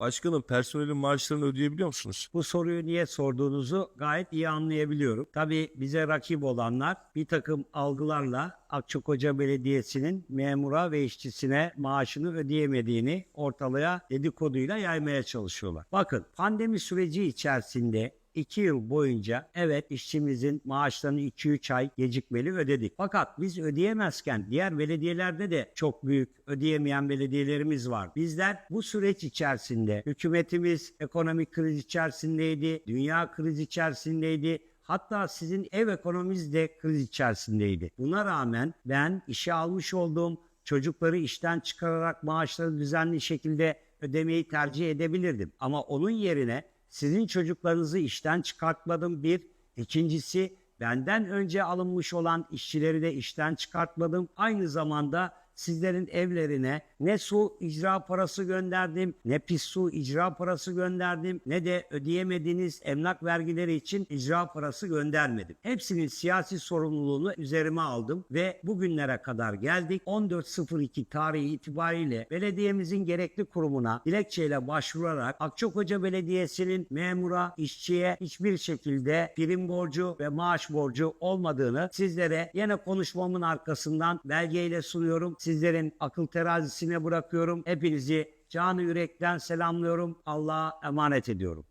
Başkanım personelin maaşlarını ödeyebiliyor musunuz? Bu soruyu niye sorduğunuzu gayet iyi anlayabiliyorum. Tabii bize rakip olanlar bir takım algılarla Akçakoca Belediyesi'nin memura ve işçisine maaşını ödeyemediğini ortalığa dedikoduyla yaymaya çalışıyorlar. Bakın pandemi süreci içerisinde 2 yıl boyunca evet işçimizin maaşlarını 2-3 ay gecikmeli ödedik. Fakat biz ödeyemezken diğer belediyelerde de çok büyük ödeyemeyen belediyelerimiz var. Bizler bu süreç içerisinde hükümetimiz ekonomik kriz içerisindeydi, dünya kriz içerisindeydi. Hatta sizin ev ekonominiz de kriz içerisindeydi. Buna rağmen ben işe almış olduğum çocukları işten çıkararak maaşları düzenli şekilde ödemeyi tercih edebilirdim. Ama onun yerine sizin çocuklarınızı işten çıkartmadım bir. İkincisi benden önce alınmış olan işçileri de işten çıkartmadım. Aynı zamanda sizlerin evlerine ne su icra parası gönderdim, ne pis su icra parası gönderdim, ne de ödeyemediğiniz emlak vergileri için icra parası göndermedim. Hepsinin siyasi sorumluluğunu üzerime aldım ve bugünlere kadar geldik. 14.02 tarihi itibariyle belediyemizin gerekli kurumuna dilekçeyle başvurarak Akçakoca Belediyesi'nin memura, işçiye hiçbir şekilde prim borcu ve maaş borcu olmadığını sizlere yine konuşmamın arkasından belgeyle sunuyorum. Sizlerin akıl terazisine bırakıyorum. Hepinizi canı yürekten selamlıyorum. Allah'a emanet ediyorum.